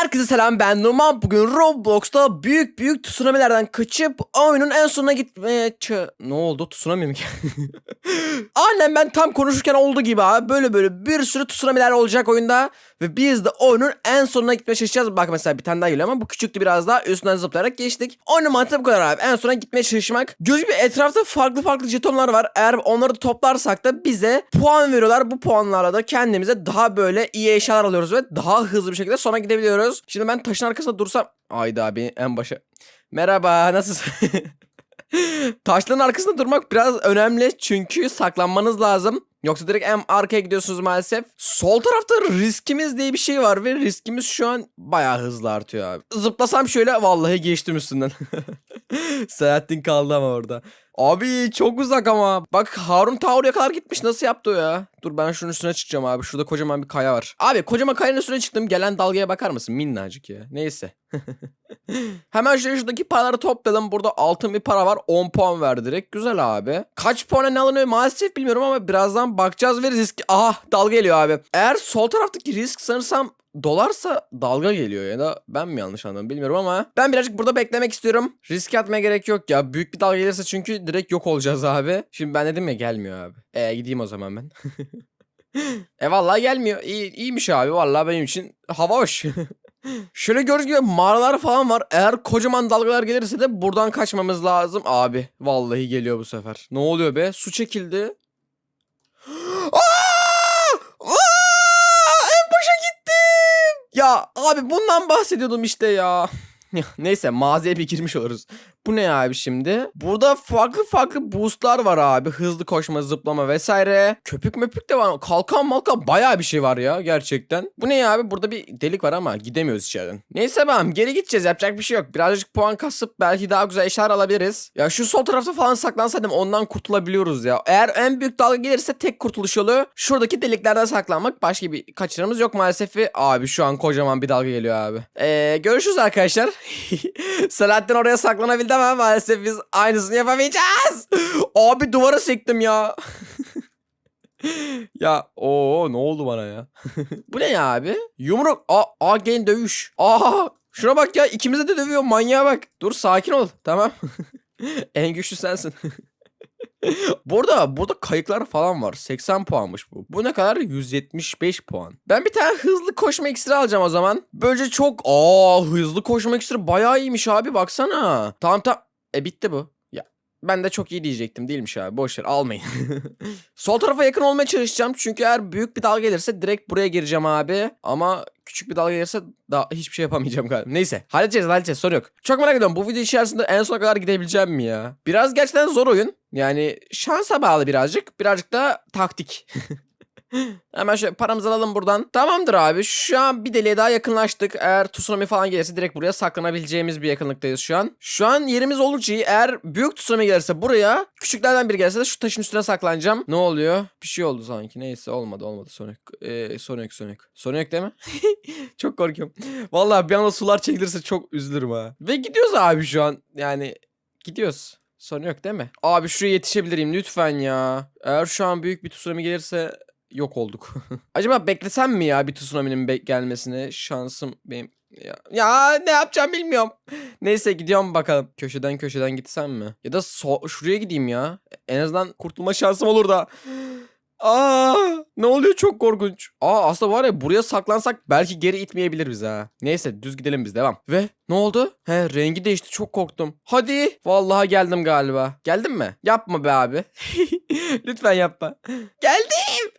Herkese selam ben Numan. Bugün Roblox'ta büyük büyük tsunamilerden kaçıp oyunun en sonuna gitmeye ç- Ne oldu? Tsunami mi? Aynen ben tam konuşurken olduğu gibi abi. Böyle böyle bir sürü tsunamiler olacak oyunda. Ve biz de oyunun en sonuna gitmeye çalışacağız. Bak mesela bir tane daha geliyor ama bu küçüktü biraz daha. Üstünden zıplayarak geçtik. Oyunun mantığı bu kadar abi. En sona gitmeye çalışmak. Göz gibi etrafta farklı farklı jetonlar var. Eğer onları toplarsak da bize puan veriyorlar. Bu puanlarla da kendimize daha böyle iyi eşyalar alıyoruz ve daha hızlı bir şekilde sona gidebiliyoruz. Şimdi ben taşın arkasında dursam... Ayda abi en başa... Merhaba nasılsın? Taşların arkasında durmak biraz önemli çünkü saklanmanız lazım. Yoksa direkt en arkaya gidiyorsunuz maalesef. Sol tarafta riskimiz diye bir şey var ve riskimiz şu an bayağı hızlı artıyor abi. Zıplasam şöyle vallahi geçtim üstünden. Selahattin kaldı ama orada. Abi çok uzak ama. Bak Harun ta oraya kadar gitmiş. Nasıl yaptı o ya? Dur ben şunun üstüne çıkacağım abi. Şurada kocaman bir kaya var. Abi kocaman kayanın üstüne çıktım. Gelen dalgaya bakar mısın? Minnacık ya. Neyse. Hemen şöyle şuradaki paraları toplayalım. Burada altın bir para var. 10 puan verdi direkt. Güzel abi. Kaç puana ne alınıyor maalesef bilmiyorum ama birazdan bakacağız ve risk... Aha dalga geliyor abi. Eğer sol taraftaki risk sanırsam dolarsa dalga geliyor ya da ben mi yanlış anladım bilmiyorum ama ben birazcık burada beklemek istiyorum. Risk atmaya gerek yok ya. Büyük bir dalga gelirse çünkü direkt yok olacağız abi. Şimdi ben dedim ya gelmiyor abi. E gideyim o zaman ben. e vallahi gelmiyor. İyi, iyiymiş abi vallahi benim için hava hoş. Şöyle gördüğünüz gibi mağaralar falan var. Eğer kocaman dalgalar gelirse de buradan kaçmamız lazım. Abi vallahi geliyor bu sefer. Ne oluyor be? Su çekildi. Aa! Aa! Ya abi bundan bahsediyordum işte ya. Neyse mağazaya bir girmiş oluruz. Bu ne abi şimdi? Burada farklı farklı boostlar var abi. Hızlı koşma, zıplama vesaire. Köpük möpük de var. Kalkan malkan bayağı bir şey var ya gerçekten. Bu ne abi? Burada bir delik var ama gidemiyoruz içeriden. Neyse ben geri gideceğiz. Yapacak bir şey yok. Birazcık puan kasıp belki daha güzel eşyalar alabiliriz. Ya şu sol tarafta falan saklansaydım ondan kurtulabiliyoruz ya. Eğer en büyük dalga gelirse tek kurtuluş yolu şuradaki deliklerden saklanmak. Başka bir kaçırımız yok maalesef. Abi şu an kocaman bir dalga geliyor abi. Ee, görüşürüz arkadaşlar. Selahattin oraya saklanabildi ama maalesef biz aynısını yapamayacağız. Abi duvara sektim ya. ya o ne oldu bana ya? Bu ne ya abi? Yumruk. Aa, aa gen dövüş. Aa şuna bak ya ikimize de dövüyor manyağa bak. Dur sakin ol tamam. en güçlü sensin. burada burada kayıklar falan var. 80 puanmış bu. Bu ne kadar? 175 puan. Ben bir tane hızlı koşma iksiri alacağım o zaman. Böylece çok aa hızlı koşma iksiri bayağı iyiymiş abi baksana. Tamam tamam. E bitti bu. Ben de çok iyi diyecektim değilmiş abi. Boş ver almayın. Sol tarafa yakın olmaya çalışacağım. Çünkü eğer büyük bir dalga gelirse direkt buraya gireceğim abi. Ama küçük bir dalga gelirse daha hiçbir şey yapamayacağım galiba. Neyse halledeceğiz halledeceğiz sorun yok. Çok merak ediyorum bu video içerisinde en sona kadar gidebileceğim mi ya? Biraz gerçekten zor oyun. Yani şansa bağlı birazcık. Birazcık da taktik. Hemen şöyle paramızı alalım buradan. Tamamdır abi. Şu an bir deliğe daha yakınlaştık. Eğer tsunami falan gelirse direkt buraya saklanabileceğimiz bir yakınlıktayız şu an. Şu an yerimiz oldukça iyi. Eğer büyük tsunami gelirse buraya, küçüklerden biri gelirse de şu taşın üstüne saklanacağım. Ne oluyor? Bir şey oldu sanki. Neyse olmadı olmadı. Yok. Ee, yok. Sorun yok değil mi? çok korkuyorum. Vallahi bir anda sular çekilirse çok üzülürüm ha. Ve gidiyoruz abi şu an. Yani gidiyoruz. Sorun yok değil mi? Abi şuraya yetişebilirim lütfen ya. Eğer şu an büyük bir tsunami gelirse yok olduk. Acaba beklesem mi ya bir tsunami'nin be- gelmesini? Şansım benim ya, ya ne yapacağım bilmiyorum. Neyse gidiyorum bakalım. Köşeden köşeden gitsem mi? Ya da so- şuraya gideyim ya. En azından kurtulma şansım olur da. Aa, ne oluyor çok korkunç. Aa aslında var ya buraya saklansak belki geri itmeyebilir bizi ha. Neyse düz gidelim biz devam. Ve ne oldu? He rengi değişti çok korktum. Hadi. Vallahi geldim galiba. Geldin mi? Yapma be abi. Lütfen yapma. Geldim.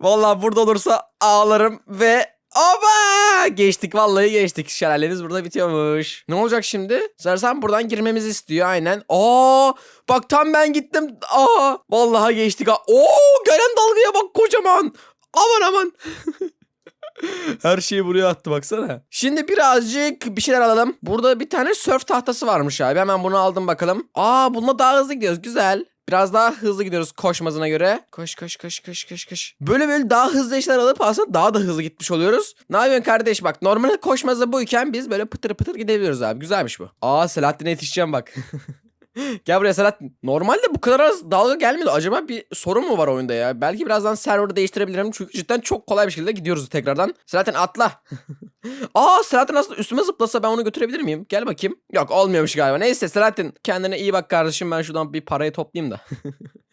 Vallahi burada olursa ağlarım ve Oba! Geçtik vallahi geçtik. Şelalemiz burada bitiyormuş. Ne olacak şimdi? Zaten buradan girmemizi istiyor aynen. Aa! Bak tam ben gittim. Aa! Vallahi geçtik. Oo! Gelen dalgaya bak kocaman. Aman aman. Her şeyi buraya attı baksana. Şimdi birazcık bir şeyler alalım. Burada bir tane surf tahtası varmış abi. Hemen bunu aldım bakalım. Aa bununla daha hızlı gidiyoruz. Güzel. Biraz daha hızlı gidiyoruz koşmazına göre. Koş koş koş koş koş koş. Böyle böyle daha hızlı işler alıp aslında daha da hızlı gitmiş oluyoruz. Ne yapıyorsun kardeş bak normal koşmazda buyken biz böyle pıtır pıtır gidebiliyoruz abi. Güzelmiş bu. Aa Selahattin'e yetişeceğim bak. Gel buraya Selahattin. Normalde bu kadar az dalga gelmiyordu. Acaba bir sorun mu var oyunda ya? Belki birazdan server'ı değiştirebilirim. Çünkü cidden çok kolay bir şekilde gidiyoruz tekrardan. Selahattin atla. Aa Selahattin aslında üstüme zıplasa ben onu götürebilir miyim? Gel bakayım. Yok olmuyormuş galiba. Neyse Selahattin kendine iyi bak kardeşim. Ben şuradan bir parayı toplayayım da.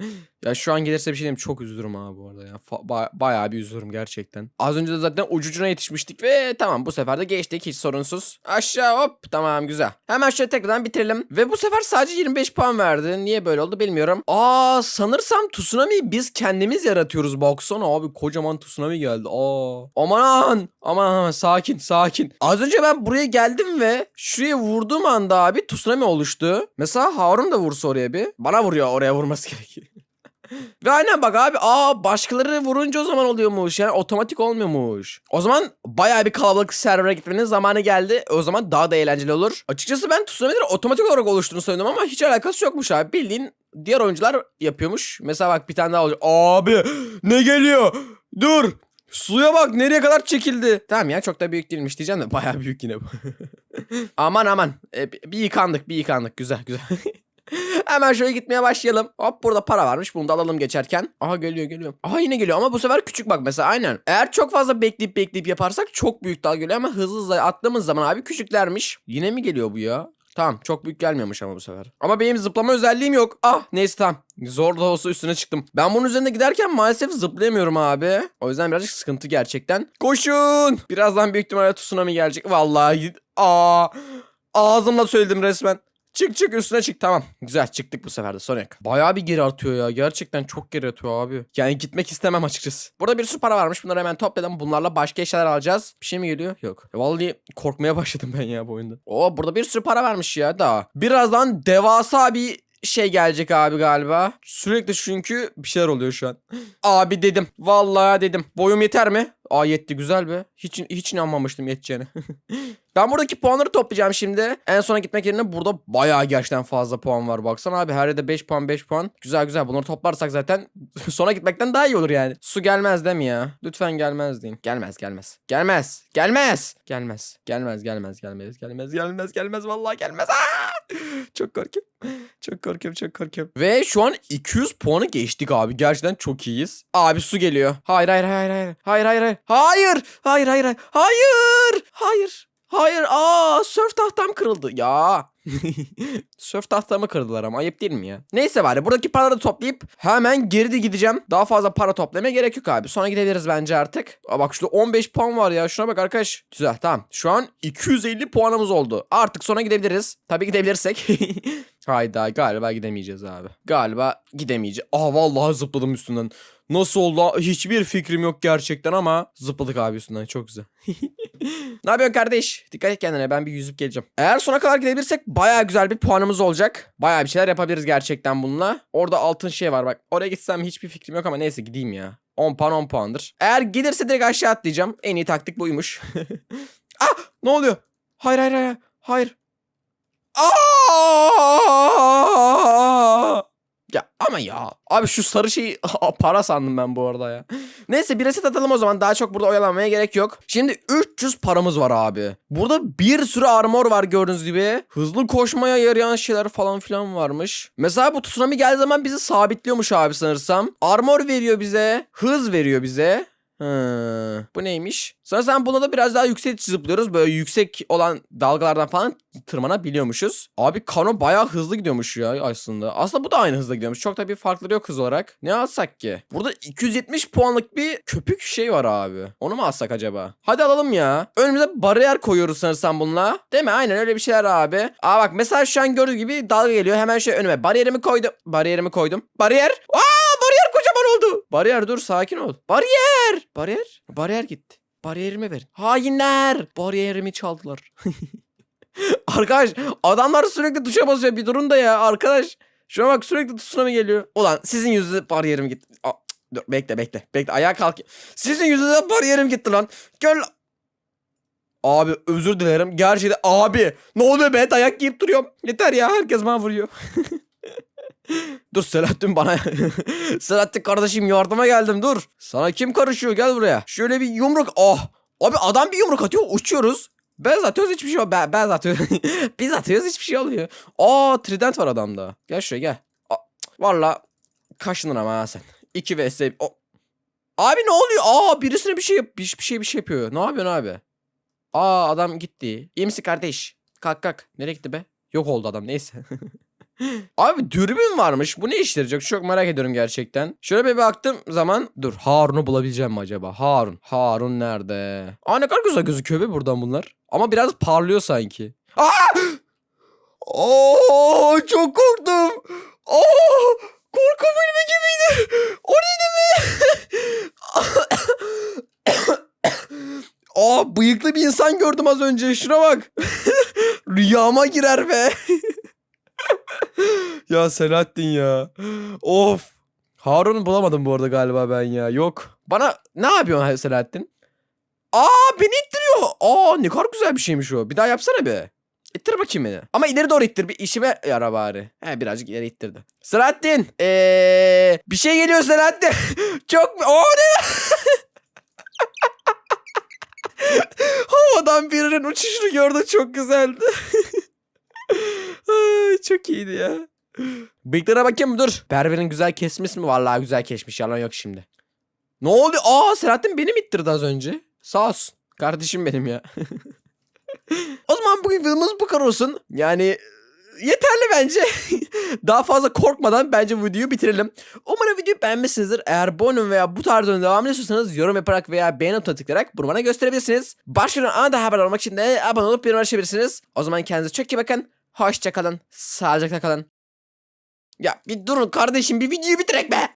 ya şu an gelirse bir şey diyeyim. Çok üzülürüm abi bu arada ya. Fa- ba- bayağı bir üzülürüm gerçekten. Az önce de zaten ucucuna yetişmiştik ve tamam bu sefer de geçtik hiç sorunsuz. Aşağı hop tamam güzel. Hemen şöyle tekrardan bitirelim. Ve bu sefer sadece 25 puan verdi. Niye böyle oldu bilmiyorum. Aa sanırsam tsunami'yi biz kendimiz yaratıyoruz. Baksana abi kocaman tsunami geldi. Aa aman aman sakin sakin. Az önce ben buraya geldim ve şuraya vurduğum anda abi tsunami oluştu. Mesela Harun da vursa oraya bir. Bana vuruyor oraya vurması gerekiyor. Ve aynen bak abi aa başkaları vurunca o zaman oluyormuş. Yani otomatik olmuyormuş. O zaman bayağı bir kalabalık server'a gitmenin zamanı geldi. O zaman daha da eğlenceli olur. Açıkçası ben tsunami'lerin otomatik olarak oluştuğunu söyledim ama hiç alakası yokmuş abi. Bildiğin diğer oyuncular yapıyormuş. Mesela bak bir tane daha olacak. Abi ne geliyor? Dur. Suya bak nereye kadar çekildi. Tamam ya çok da büyük değilmiş diyeceğim de bayağı büyük yine bu. aman aman. E, bir yıkandık bir yıkandık. Güzel güzel. Hemen şöyle gitmeye başlayalım. Hop burada para varmış. Bunu da alalım geçerken. Aha geliyor geliyor. Aha yine geliyor ama bu sefer küçük bak mesela aynen. Eğer çok fazla bekleyip bekleyip yaparsak çok büyük dal geliyor ama hızlı hızlı attığımız zaman abi küçüklermiş. Yine mi geliyor bu ya? Tamam çok büyük gelmiyormuş ama bu sefer. Ama benim zıplama özelliğim yok. Ah neyse tamam. Zor da olsa üstüne çıktım. Ben bunun üzerinde giderken maalesef zıplayamıyorum abi. O yüzden birazcık sıkıntı gerçekten. Koşun. Birazdan büyük ihtimalle tsunami gelecek. Vallahi. Aa. Ağzımla söyledim resmen. Çık çık üstüne çık tamam. Güzel çıktık bu sefer de yok. Bayağı bir geri atıyor ya. Gerçekten çok geri atıyor abi. Yani gitmek istemem açıkçası. Burada bir sürü para varmış. Bunları hemen topladım. Bunlarla başka eşyalar alacağız. Bir şey mi geliyor? Yok. Ya Vallahi korkmaya başladım ben ya bu oyunda. Oo burada bir sürü para varmış ya daha. Birazdan devasa bir şey gelecek abi galiba. Sürekli çünkü bir şeyler oluyor şu an. Abi dedim. Vallahi dedim. Boyum yeter mi? Aa yetti güzel be. Hiç hiç inanmamıştım yeteceğine. Ben buradaki puanları toplayacağım şimdi. En sona gitmek yerine burada bayağı gerçekten fazla puan var. Baksana abi her yerde 5 puan 5 puan. Güzel güzel bunları toplarsak zaten sona gitmekten daha iyi olur yani. Su gelmez değil mi ya? Lütfen gelmez deyin. Gelmez gelmez. Gelmez. Gelmez. Gelmez. Gelmez gelmez gelmez gelmez gelmez gelmez vallahi gelmez. Çok korkuyorum. Çok korkuyorum çok korkuyorum. Ve şu an 200 puanı geçtik abi. Gerçekten çok iyiyiz. Abi su geliyor. Hayır hayır hayır. Hayır hayır hayır. Hayır. Hayır hayır hayır. Hayır. Hayır. Hayır aa sörf tahtam kırıldı ya. sörf tahtamı kırdılar ama ayıp değil mi ya? Neyse bari buradaki paraları toplayıp hemen geri de gideceğim. Daha fazla para toplamaya gerek yok abi. Sonra gidebiliriz bence artık. Aa bak şurada 15 puan var ya. Şuna bak arkadaş. Güzel tamam. Şu an 250 puanımız oldu. Artık sonra gidebiliriz. Tabii gidebilirsek. Hayda galiba gidemeyeceğiz abi. Galiba gidemeyeceğiz. Aa vallahi zıpladım üstünden. Nasıl oldu hiçbir fikrim yok gerçekten ama zıpladık abi üstünden çok güzel. ne yapıyorsun kardeş? Dikkat et kendine ben bir yüzüp geleceğim. Eğer sona kadar gidebilirsek baya güzel bir puanımız olacak. Baya bir şeyler yapabiliriz gerçekten bununla. Orada altın şey var bak. Oraya gitsem hiçbir fikrim yok ama neyse gideyim ya. 10 puan 10 puandır. Eğer gelirse direkt aşağı atlayacağım. En iyi taktik buymuş. ah ne oluyor? Hayır hayır hayır. Hayır. Aa! Ya ama ya. Abi şu sarı şeyi para sandım ben bu arada ya. Neyse bir reset atalım o zaman. Daha çok burada oyalanmaya gerek yok. Şimdi 300 paramız var abi. Burada bir sürü armor var gördüğünüz gibi. Hızlı koşmaya yarayan şeyler falan filan varmış. Mesela bu tsunami geldiği zaman bizi sabitliyormuş abi sanırsam. Armor veriyor bize. Hız veriyor bize. Hı, bu neymiş? Sanırsam buna da biraz daha yüksek zıplıyoruz. Böyle yüksek olan dalgalardan falan tırmanabiliyormuşuz. Abi Kano bayağı hızlı gidiyormuş ya aslında. Aslında bu da aynı hızla gidiyormuş. Çok da bir farkları yok hız olarak. Ne alsak ki? Burada 270 puanlık bir köpük şey var abi. Onu mu alsak acaba? Hadi alalım ya. Önümüze bariyer koyuyoruz sanırsam bununla. Değil mi? Aynen öyle bir şeyler abi. Aa bak mesela şu an gördüğünüz gibi dalga geliyor. Hemen şey önüme. Bariyerimi koydum. Bariyerimi koydum. Bariyer. Aa. Bariyer dur sakin ol. Bariyer. Bariyer. Bariyer gitti. Bariyerimi verin. Hainler. Bariyerimi çaldılar. Arkadaş adamlar sürekli tuşa basıyor bir durun da ya arkadaş. Şuna bak sürekli tsunami geliyor. Ulan sizin yüzünüzden bariyerim gitti. Aa, dur bekle bekle. Bekle ayağa kalk. Sizin yüzünüzden bariyerim gitti lan. Gel. Abi özür dilerim. Gerçekten abi. Ne oluyor be dayak yiyip duruyorum. Yeter ya herkes bana vuruyor. dur Selahattin bana. Selahattin kardeşim yardıma geldim dur. Sana kim karışıyor gel buraya. Şöyle bir yumruk. Oh. Abi adam bir yumruk atıyor uçuyoruz. Bez atıyoruz hiçbir şey yok. Be bez atıyoruz. Biz atıyoruz hiçbir şey olmuyor. Aa trident var adamda. Gel şuraya gel. Valla kaşındın ama ha sen. 2 vs. O. Abi ne oluyor? Aa birisine bir şey bir, bir şey bir şey yapıyor. Ne yapıyorsun abi? Aa adam gitti. İyi misin kardeş? Kalk kalk. Nereye gitti be? Yok oldu adam neyse. Abi dürbün varmış. Bu ne yarayacak? Çok merak ediyorum gerçekten. Şöyle bir baktım zaman. Dur Harun'u bulabileceğim mi acaba? Harun. Harun nerede? Aa ne kadar güzel gözüküyor be buradan bunlar. Ama biraz parlıyor sanki. Aa! Oo çok korktum. Oo! Korku filmi gibiydi. O neydi be? Aa bıyıklı bir insan gördüm az önce. Şuna bak. Rüyama girer be. Ya Selahattin ya. Of. Harun'u bulamadım bu arada galiba ben ya. Yok. Bana ne yapıyorsun Selahattin? Aa beni ittiriyor. Aa ne kadar güzel bir şeymiş o. Bir daha yapsana be. İttir bakayım beni. Ama ileri doğru ittir. Bir işime yara bari. He birazcık ileri ittirdi. Selahattin. Eee bir şey geliyor Selahattin. Çok o ne? Havadan birinin uçuşunu gördüm çok güzeldi. Ay, çok iyiydi ya. Bıyıklara bakayım dur. Berber'in güzel kesmiş mi? Vallahi güzel kesmiş yalan yok şimdi. Ne oldu? Aa Selahattin beni mi ittirdi az önce? Sağ olsun. Kardeşim benim ya. o zaman bugün videomuz bu kadar olsun. Yani e, yeterli bence. Daha fazla korkmadan bence bu videoyu bitirelim. Umarım videoyu beğenmişsinizdir. Eğer bu oyunun veya bu tarz oyunun devamını istiyorsanız yorum yaparak veya beğeni butonuna tıklayarak bunu bana gösterebilirsiniz. Başka anında haber almak için de abone olup bildirim açabilirsiniz. O zaman kendinize çok iyi bakın. Hoşçakalın. Sağlıcakla kalın. Ya bir durun kardeşim bir videoyu bitirek be.